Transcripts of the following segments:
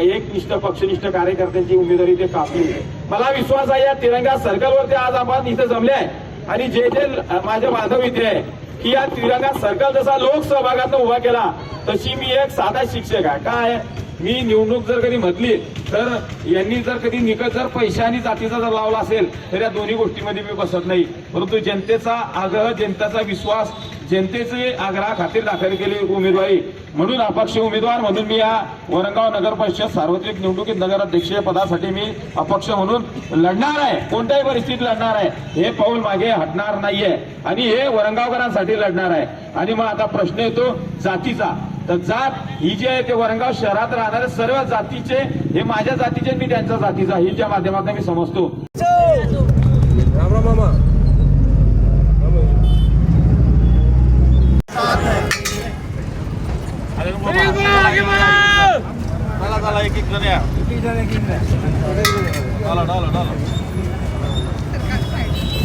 एक निष्ठ पक्षनिष्ठ कार्यकर्त्यांची उमेदवारी ते कापली. मला विश्वास आहे या तिरंगा सर्कलवरती आज आपण इथे जमले आहे. आणि जे जे माझे बांधव इथे आहे की या तिरंगा सर्कल जसा लोकसहभागातून उभा केला तशी मी एक साधा शिक्षक आहे. काय? मी निवडणूक जर कधी म्हटली तर यांनी जर कधी निकट जर पैशा आणि जातीचा जर लावला असेल तर या दोन्ही गोष्टीमध्ये मी बसत नाही. परंतु जनतेचा आग्रह जनतेचा विश्वास जनतेचे आग्रहा खातीर दाखल केली उमेदवारी. म्हणून अपक्ष उमेदवार म्हणून मी या वरंगाव नगर परिषद सार्वत्रिक निवडणुकीत नगराध्यक्ष पदासाठी मी अपक्ष म्हणून लढणार आहे. कोणत्याही परिस्थितीत लढणार आहे. हे पाऊल मागे हटणार नाहीये. आणि हे वरंगावकरांसाठी लढणार आहे. आणि मग आता प्रश्न येतो जातीचा. तर जात ही जी आहे ते वरंगाव शहरात राहणारे सर्व जातीचे हे माझ्या जातीचे मी त्यांच्या जातीचा ही ज्या माध्यमातून मी समजतो. राम राम मामा चला चला. एक एक चला या चला.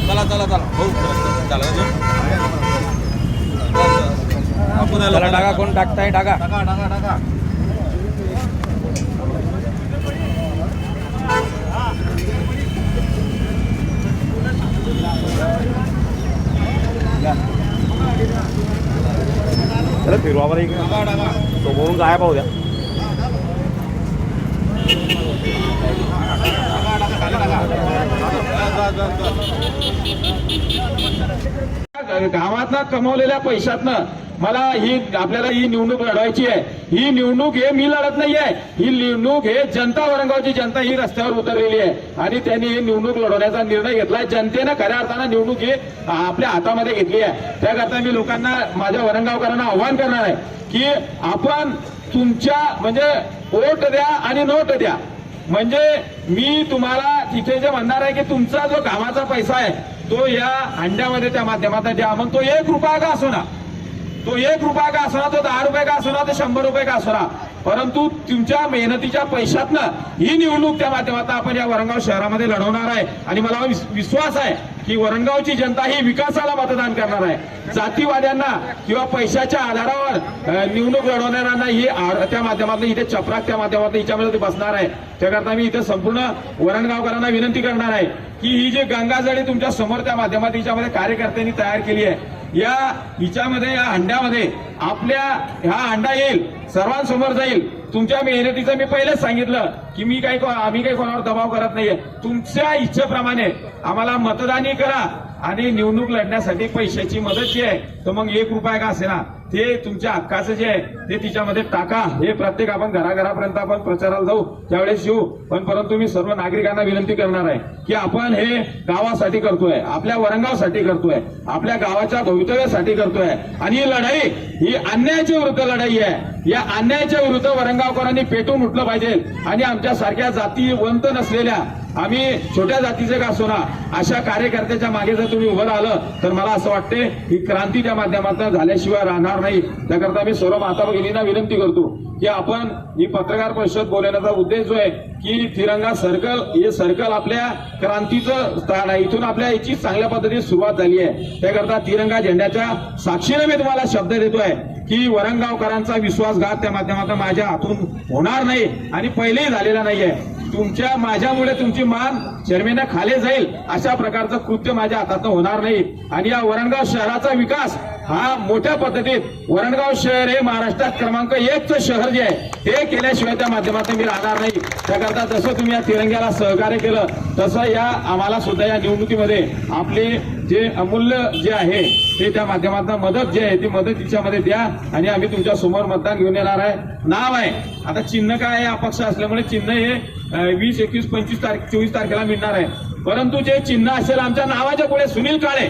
चला चला हो, चला. हो, चला टाका कोण टाकताय टाका टाका टाका टाका चला फिरवा बरं इकडे टाका टाका समोरून काय पाहू द्या जा, जा, जा, जा. गावातनं कमवलेल्या पैशातनं मला ही आपल्याला ही निवडणूक लढवायची आहे. ही निवडणूक हे मी लढत नाही आहे ही निवडणूक हे जनता वरंगावची जनता ही रस्त्यावर उतरलेली आहे. आणि त्यांनी ही निवडणूक लढवण्याचा निर्णय घेतला जनतेनं खऱ्या अर्थानं निवडणूक ही आपल्या हातामध्ये घेतली आहे. त्याकरता मी लोकांना माझ्या वरंगावकरांना आव्हान करणार आहे की आपण तुमच्या म्हणजे वोट द्या आणि नोट द्या. म्हणजे मी तुम्हाला तिथे जे म्हणणार आहे की तुमचा जो कामाचा पैसा आहे तो या अंड्यामध्ये त्या माध्यमात द्या. मग तो एक रुपया का असोना? तो एक रुपया का असो ना तो दहा रुपये का असो ना तो शंभर रुपये का असो ना परंतु तुमच्या मेहनतीच्या पैशातनं ही निवडणूक त्या माध्यमात आपण या वरंगाव शहरामध्ये लढवणार आहे. आणि मला विश्वास आहे की वरणगावची जनता ही विकासाला मतदान करणार आहे. जातीवाद्यांना किंवा पैशाच्या आधारावर निवडणूक लढवणाऱ्यांना ही त्या माध्यमातून इथे चपराक त्या माध्यमातून हिच्यामध्ये बसणार आहे. त्याकरता मी इथे संपूर्ण वरणगावकरांना विनंती करणार आहे की ही जी गंगाजळी तुमच्यासमोर त्या माध्यमातून हिच्यामध्ये कार्यकर्त्यांनी तयार केली आहे या हिच्यामध्ये या अंड्यामध्ये आपल्या हा अंडा येईल सर्वांसमोर जाईल. तुमच्या मेहनतीचं मी पहिलंच सांगितलं की मी काही को- आम्ही काही कोणावर दबाव करत नाहीये. तुमच्या इच्छेप्रमाणे आम्हाला मतदानी करा आणि निवडणूक लढण्यासाठी पैशाची मदत जी आहे. तर मग एक रुपया का असेना? ते तुमच्या हक्काचं जे आहे ते तिच्यामध्ये टाका. हे प्रत्येक आपण घराघरापर्यंत आपण प्रचाराला जाऊ त्यावेळेस येऊ. पण परंतु मी सर्व नागरिकांना विनंती करणार आहे की आपण हे गावासाठी करतोय आपल्या वरंगावसाठी करतोय आपल्या गावाच्या भवितव्यासाठी करतोय. आणि ही लढाई ही अन्यायाच्या विरुद्ध लढाई आहे. या अन्यायाच्या विरुद्ध वरंगावकरांनी पेटून उठलं पाहिजे. आणि आमच्या सारख्या जातीवंत नसलेल्या आम्ही छोट्या जातीचे का असो ना अशा कार्यकर्त्याच्या मागे जर तुम्ही उभं राहिलं तर मला असं वाटते ही क्रांती त्या माध्यमातून झाल्याशिवाय राहणार नाही. त्याकरता मी सर्व माता भगिनींना विनंती करतो की आपण ही पत्रकार परिषद बोलवण्याचा उद्देश जो आहे की तिरंगा सर्कल हे सर्कल आपल्या क्रांतीचं स्थान आहे. इथून आपल्या याची चांगल्या पद्धतीने सुरुवात झाली आहे. त्याकरता तिरंगा झेंड्याच्या साक्षीने मी तुम्हाला शब्द देतोय की वरंगावकरांचा विश्वासघात त्या माध्यमातून माझ्या हातून होणार नाही आणि पहिलेही झालेला नाहीये. तुमच्या माझ्यामुळे तुमची मान शर्मेनं खाली जाईल अशा प्रकारचं कृत्य माझ्या हातातनं होणार नाही. आणि या वरणगाव शहराचा विकास हा मोठ्या पद्धतीत वरणगाव शहर हे महाराष्ट्रात क्रमांक एकचं शहर जे आहे ते केल्याशिवाय त्या माध्यमातून मी राहणार नाही. त्याकरता जसं तुम्ही या तिरंग्याला सहकार्य केलं तसं या आम्हाला सुद्धा या निवडणुकीमध्ये आपले जे अमूल्य जे आहे ते त्या माध्यमातून मदत जे आहे ती मदत तिच्यामध्ये द्या आणि आम्ही तुमच्यासमोर मतदान घेऊन येणार आहे. नाव आहे. आता चिन्ह काय आहे? अपक्ष असल्यामुळे चिन्ह हे वीस एकवीस पंचवीस तारीख चोवीस तारखेला मिळणार आहे. परंतु जे चिन्ह असेल आमच्या नावाच्या पुढे सुनील काळे.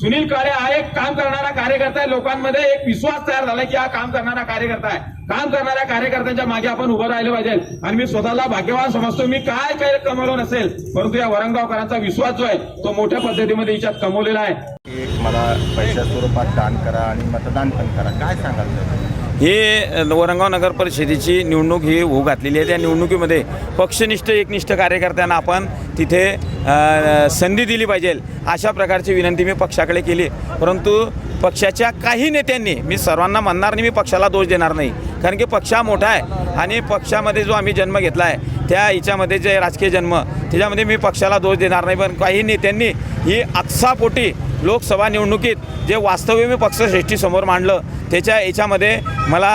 सुनील काळे हा एक काम करणारा कार्यकर्ता आहे. लोकांमध्ये एक विश्वास तयार झाला की हा काम करणारा कार्यकर्ता आहे. काम करणाऱ्या कार्यकर्त्यांच्या मागे आपण उभं राहिलं पाहिजे. आणि मी स्वतःला भाग्यवान समजतो मी काय काय कमवलो नसेल परंतु या वरंगावकरांचा विश्वास जो आहे तो मोठ्या पद्धतीमध्ये याच्यात कमवलेला आहे. मला पैशा स्वरूपात दान करा आणि मतदान पण करा. काय सांगाल हे वरंगाव नगर परिषदेची निवडणूक ही होऊ घातलेली आहे. त्या निवडणुकीमध्ये पक्षनिष्ठ एकनिष्ठ कार्यकर्त्यांना आपण तिथे संधी दिली पाहिजे. अशा प्रकारची विनंती मी पक्षाकडे केली. परंतु पक्षाच्या काही नेत्यांनी मी सर्वांना म्हणणार नाही मी पक्षाला दोष देणार नाही. कारण की पक्ष मोठा आहे आणि पक्षामध्ये जो आम्ही जन्म घेतला आहे त्या हिच्यामध्ये जे राजकीय जन्म त्याच्यामध्ये मी पक्षाला दोष देणार नाही. पण काही नेत्यांनी ही आत्सापोटी लोकसभा निवडणुकीत जे वास्तव्य मी पक्षश्रेष्ठीसमोर मांडलं त्याच्या याच्यामध्ये मला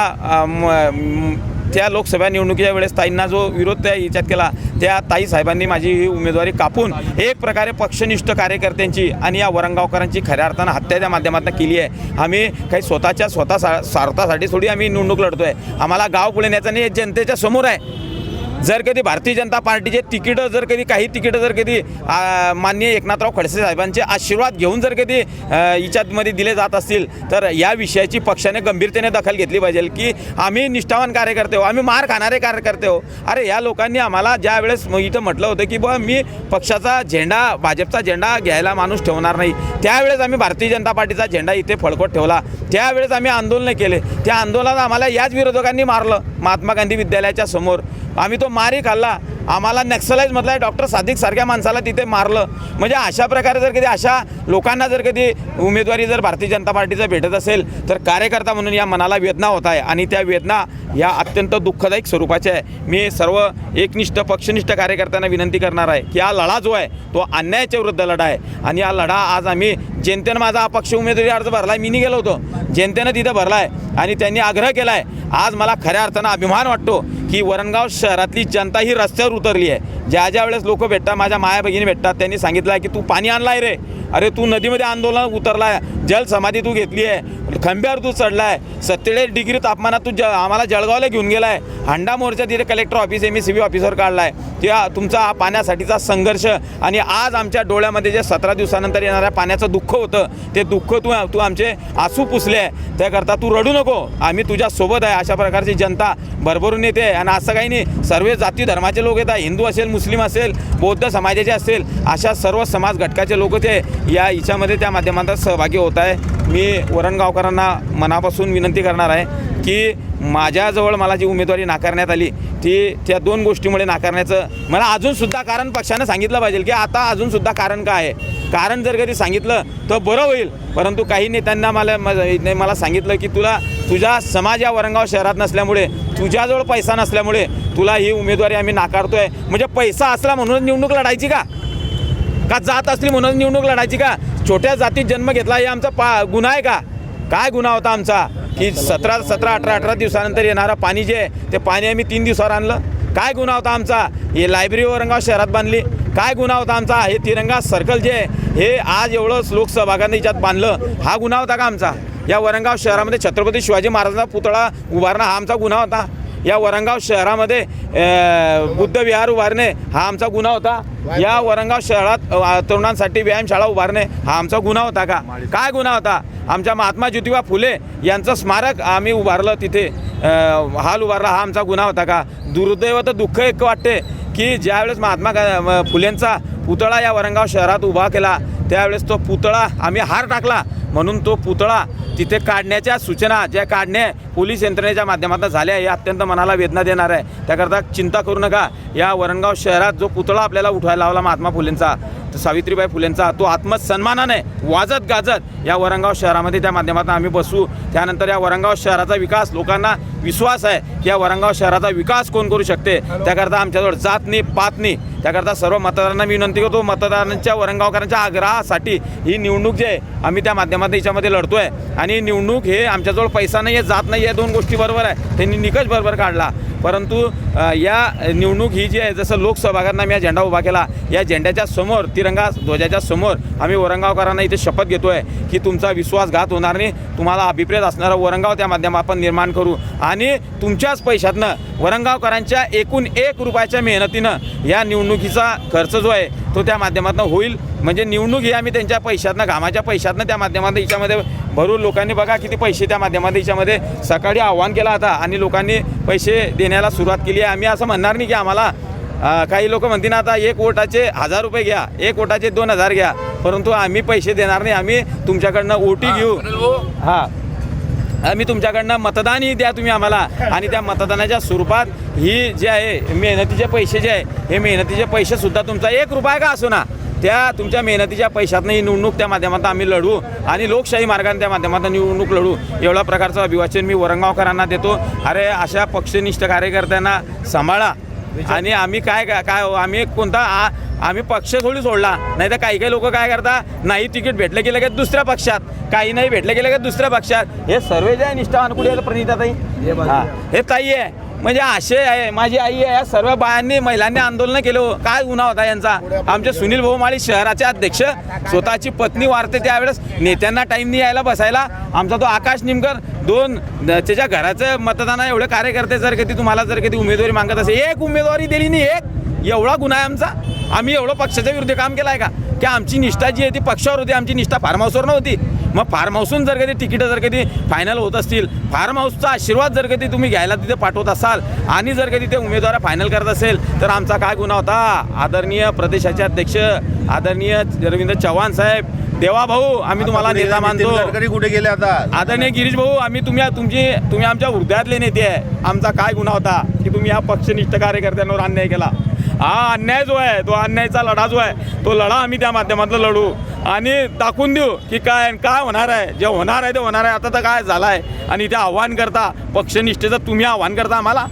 त्या लोकसभा निवडणुकीच्या वेळेस ताईंना जो विरोध त्या याच्यात केला त्या ताई साहेबांनी माझी ही उमेदवारी कापून एक प्रकारे पक्षनिष्ठ कार्यकर्त्यांची आणि या वरंगावकरांची खऱ्या अर्थानं हत्या त्या माध्यमातून केली आहे. आम्ही काही स्वतःच्या स्वतः सा स्वार्थासाठी थोडी आम्ही निवडणूक लढतो आहे आम्हाला गाव पुढे न्यायचं नाही जनतेच्या समोर आहे. जर कधी भारतीय जनता पार्टीचे तिकीटं जर कधी काही तिकीटं जर कधी माननीय एकनाथराव खडसे साहेबांचे आशीर्वाद घेऊन जर कधी हिच्यामध्ये दिले जात असतील तर या विषयाची पक्षाने गंभीरतेने दखल घेतली पाहिजे की आम्ही निष्ठावान कार्यकर्ते हो आम्ही मार खाणारे कार्यकर्ते हो अरे या लोकांनी आम्हाला ज्या वेळेस इथं म्हटलं होतं की बा मी पक्षाचा झेंडा भाजपचा झेंडा घ्यायला माणूस ठेवणार नाही. त्यावेळेस आम्ही भारतीय जनता पार्टीचा झेंडा इथे फळकट ठेवला. त्यावेळेस आम्ही आंदोलन केले. त्या आंदोलनात आम्हाला याच विरोधकांनी मारलं महात्मा गांधी विद्यालयाच्या समोर. आम्ही तो मारही खाल्ला. आम्हाला नक्सलाईज मधला डॉक्टर सादिक सारख्या माणसाला तिथे मारलं. म्हणजे अशा प्रकारे जर कधी अशा लोकांना जर कधी उमेदवारी जर भारतीय जनता पार्टीचं भेटत असेल तर कार्यकर्ता म्हणून या मनाला वेदना होत आहे. आणि त्या वेदना या अत्यंत दुःखदायक स्वरूपाच्या आहे. मी सर्व एकनिष्ठ पक्षनिष्ठ कार्यकर्त्यांना विनंती करणार आहे की हा लढा जो आहे तो अन्यायाच्या विरुद्ध लढा आहे. आणि हा लढा आज आम्ही जनतेनं माझा अपक्ष उमेदवारी अर्ज भरला आहे मी नाही गेलो होतो. जनतेनं तिथं भरला आहे आणि त्यांनी आग्रह केला आहे आज मला खऱ्या अर्थानं अभिमान वाटतो की वरणगाव शहरातली जनता ही रस्त्यावर उतरली आहे. ज्या ज्या वेळेस लोक भेटतात माझ्या माया भगिनी भेटतात त्यांनी सांगितलं आहे की तू पाणी आणलाय रे. अरे तू नदीमध्ये आंदोलन उतरलाय. जल समाधी तू घेतली आहे. खंब्यावर तू चढलाय. सत्तेचाळीस डिग्री तापमानात तू ज आम्हाला जळगावला घेऊन गेलाय. हंडा मोर्चा तिथे collector office M S C B ऑफिसवर आहे त्या तुमचा हा पाण्यासाठीचा संघर्ष आणि आज आमच्या डोळ्यामध्ये जे सतरा दिवसानंतर येणाऱ्या पाण्याचं दुःख होतं ते दुःख तू तू आमचे आसू पुसले आहे. त्याकरता तू रडू नको. आम्ही तुझ्या सोबत आहे. अशा प्रकारची जनता भरभरून येते. आणि असं काही नाही. सर्व जाती धर्माचे लोक येतात. हिंदू असेल मुस्लिम असेल बौद्ध समाजाचे असेल अशा सर्व समाज घटकाचे लोक ते या हिच्यामध्ये त्या माध्यमातून सहभागी होत आहे. मी वरणगावकरांना मनापासून विनंती करणार आहे की माझ्याजवळ मला जी उमेदवारी नाकारण्यात आली ती त्या दोन गोष्टीमुळे नाकारण्याचं मला अजूनसुद्धा कारण पक्षानं सांगितलं पाहिजे की आता अजूनसुद्धा कारण काय आहे. कारण जर कधी सांगितलं तर बरं होईल. परंतु काही नेत्यांना मला मला सांगितलं की तुला तुझा समाज या वरंगाव शहरात नसल्यामुळे तुझ्याजवळ पैसा नसल्यामुळे तुला ही उमेदवारी आम्ही नाकारतोय. म्हणजे पैसा असला म्हणून निवडणूक लढायची का? का जात असली म्हणून निवडणूक लढायची का? छोट्या जातीत जन्म घेतला हे आमचा पा गुन्हा आहे का? काय गुन्हा होता आमचा? की सतरा सतरा अठरा अठरा दिवसानंतर येणारं पाणी जे आहे ते पाणी आम्ही तीन दिवसावर आणलं. काय गुन्हा होता आमचा? हे लायब्ररी औरंगाबाद शहरात बांधली. काय गुन्हा होता आमचा? हे तिरंगा सर्कल जे आहे हे आज एवढं लोकसहभागाने याच्यात बांधलं. हा गुन्हा होता का आमचा? या वरंगाव शहरामध्ये छत्रपती शिवाजी महाराजांचा पुतळा उभारणं हा आमचा गुन्हा होता. या वरंगाव शहरामध्ये बुद्ध विहार उभारणे हा आमचा गुन्हा होता. या वरंगाव शहरात तरुणांसाठी व्यायामशाळा उभारणे हा आमचा गुन्हा होता का? काय गुन्हा होता? आमच्या महात्मा ज्योतिबा फुले यांचं स्मारक आम्ही उभारलं तिथे. हाल उभारला हा आमचा गुन्हा होता का? दुर्दैव तर दुःख एक वाटते. की ज्यावेळेस महात्मा गा- फुलेंचा पुतळा या वरंगाव शहरात उभा केला त्यावेळेस तो पुतळा आम्ही हार टाकला. म्हणून तो पुतळा तिथे काढण्याच्या सूचना ज्या काढणे पोलीस यंत्रणेच्या माध्यमातून झाल्या हे अत्यंत मनाला वेदना देणार आहे. त्याकरता चिंता करू नका. या वरणगाव शहरात जो पुतळा आपल्याला उठवायला लावला महात्मा फुलेंचा सावित्रीबाई फुलेंचा तो आत्मसन्मानाने वाजत गाजत या वरंगाव शहरामध्ये त्या माध्यमातून आम्ही बसू. त्यानंतर या वरंगाव शहराचा विकास लोकांना विश्वास आहे की या वरंगाव शहराचा विकास कोण करू शकते? त्याकरता आमच्याजवळ जात नाही पात नाही त्याकरता सर्व मतदारांना विनंती करतो मतदारांच्या वरंगावकरांच्या आग्रहासाठी ही निवडणूक जी आहे आम्ही त्या माध्यमातून याच्यामध्ये लढतो आहे आणि निवडणूक हे आमच्याजवळ पैसा नाही आहे जात नाही आहे दोन गोष्टी बरोबर आहे. त्यांनी निकष बरोबर काढला. परंतु या निवडणूक ही जी आहे जसं लोकसहभागांना मी हा झेंडा उभा केला या झेंड्याच्या समोर तिरंगा ध्वजाच्या समोर आम्ही वरंगावकरांना इथे शपथ घेतो आहे की तुमचा विश्वासघात होणार नाही. तुम्हाला अभिप्रेत असणारा वरंगाव त्या माध्यमात आपण निर्माण करू. आणि तुमच्याच पैशातनं वरंगावकरांच्या एकूण एक रुपयाच्या मेहनतीनं या निवडणुकीचा खर्च जो आहे तो त्या माध्यमातून होईल. म्हणजे निवडणूक ही आम्ही त्यांच्या पैशातनं घामाच्या पैशातनं त्या माध्यमातून याच्यामध्ये भरून लोकांनी बघा किती पैसे त्या माध्यमातून याच्यामध्ये सकाळी आव्हान केला होता आणि लोकांनी पैसे देण्याला सुरुवात केली आहे. आम्ही असं म्हणणार नाही की आम्हाला काही लोक म्हणतील ना आता एक वोटाचे हजार रुपये घ्या एक वोटाचे दोन हजार घ्या. परंतु आम्ही पैसे देणार नाही. आम्ही तुमच्याकडनं ओटी घेऊ. हां. आम्ही तुमच्याकडनं मतदानही द्या तुम्ही आम्हाला. आणि त्या मतदानाच्या स्वरूपात ही जे आहे मेहनतीचे पैसे जे आहे हे मेहनतीचे पैसे सुद्धा तुमचा एक रुपया का असो ना त्या तुमच्या मेहनतीच्या पैशातनं ही निवडणूक त्या माध्यमातून आम्ही लढू आणि लोकशाही मार्गाने त्या माध्यमातून निवडणूक लढू. एवढा प्रकारचं अभिवाचन मी वरंगावकरांना देतो. अरे अशा पक्षनिष्ठ कार्यकर्त्यांना सांभाळा. आणि आम्ही काय काय काय हो, आम्ही कोणता आ- आम्ही पक्ष थोडी सोडला. नाही तर काही काही लोक काय करता नाही तिकीट भेटलं की लगेच दुसऱ्या पक्षात. काही नाही भेटलं की लगेच दुसऱ्या पक्षात. हे सर्व जे आहे निष्ठावान कुठे प्रणिता ताई. हा हे. ताई आहे. म्हणजे असे आहे. माझी आई आहे. या सर्व बायांनी महिलांनी आंदोलन केलं. काय गुन्हा होता यांचा? आमचे सुनील भाऊ माळी शहराचे अध्यक्ष स्वतःची पत्नी वारते त्यावेळेस नेत्यांना टाईम नाही यायला बसायला. आमचा तो आकाश निमकर दोन त्याच्या घराचं मतदान एवढे कार्यकर्ते जर कधी तुम्हाला जर कधी उमेदवारी मागत असेल. एक उमेदवारी दिली नाही एक. एवढा गुन्हा आहे आमचा. आम्ही एवढं पक्षाच्या विरुद्ध काम केलं आहे का? की आमची निष्ठा जी आहे ती पक्षावर होती आमची निष्ठा फार्म हाऊसवर नव्हती. मग फार्म हाऊसून जर कधी तिकीटं जर कधी फायनल होत असतील फार्म हाऊसचा आशीर्वाद जर कधी तुम्ही घ्यायला तिथे पाठवत असाल आणि जर कधी ते उमेदवार फायनल करत असेल तर आमचा काय गुन्हा होता? आदरणीय प्रदेशाचे अध्यक्ष आदरणीय रवींद्र चव्हाण साहेब देवा भाऊ आम्ही तुम्हाला नेता मानतो. गडकरी कुठे गेले आता? आदरणीय गिरीश भाऊ आम्ही तुम्ही तुमची तुम्ही आमच्या हृदयातले नेते आहे. आमचा काय गुन्हा होता? की तुम्ही या पक्षनिष्ठ कार्यकर्त्यांवर अन्याय केला? हा अन्याय जो आहे तो अन्यायचा लढा जो आहे तो लढा आम्ही त्या माध्यमातून लढू. आणि दाखवून देऊ की काय काय होणार आहे. जे होणार आहे ते होणार आहे. आता तर काय झालं आहे आणि ते आव्हान करता पक्षनिष्ठेचं तुम्ही आव्हान करता आम्हाला?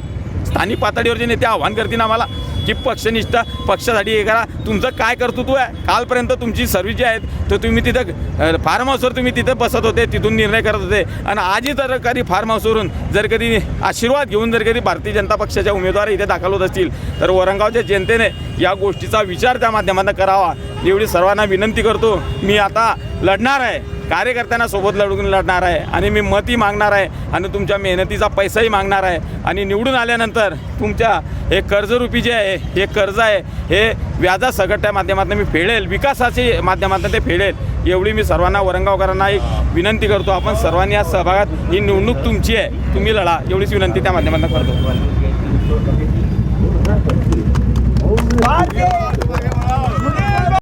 स्थानिक पातळीवरचे नेते आव्हान करतील आम्हाला? की पक्षनिष्ठा पक्षासाठी हे करा. तुमचं काय कर्तृत्व आहे? कालपर्यंत तुमची सर्व्हिस जी आहेत तर तुम्ही तिथं फार्म हाऊसवर तुम्ही तिथं बसत होते तिथून निर्णय करत होते. आणि आजही जर कधी फार्म हाऊसवरून जर कधी आशीर्वाद घेऊन जर कधी भारतीय जनता पक्षाच्या उमेदवार इथे दाखल होत असतील तर औरंगाबादच्या जनतेने या गोष्टीचा विचार त्या माध्यमातून करावा. एवढी सर्वांना विनंती करतो मी आता लढणार आहे. कार्यकर्त्यांना सोबत लढून लढणार आहे. आणि मी मतही मागणार आहे आणि तुमच्या मेहनतीचा पैसाही मागणार आहे. आणि निवडून आल्यानंतर तुमच्या हे कर्जरूपी जे आहे हे कर्ज आहे हे व्याजासकटच्या माध्यमातून मी फेडेल विकासाचे माध्यमातून ते फेडेल एवढी मी सर्वांना औरंगावकरांना एक विनंती करतो. आपण सर्वांनी या सहभागात ही निवडणूक तुमची आहे. तुम्ही लढा. एवढीच विनंती त्या माध्यमातून करतो.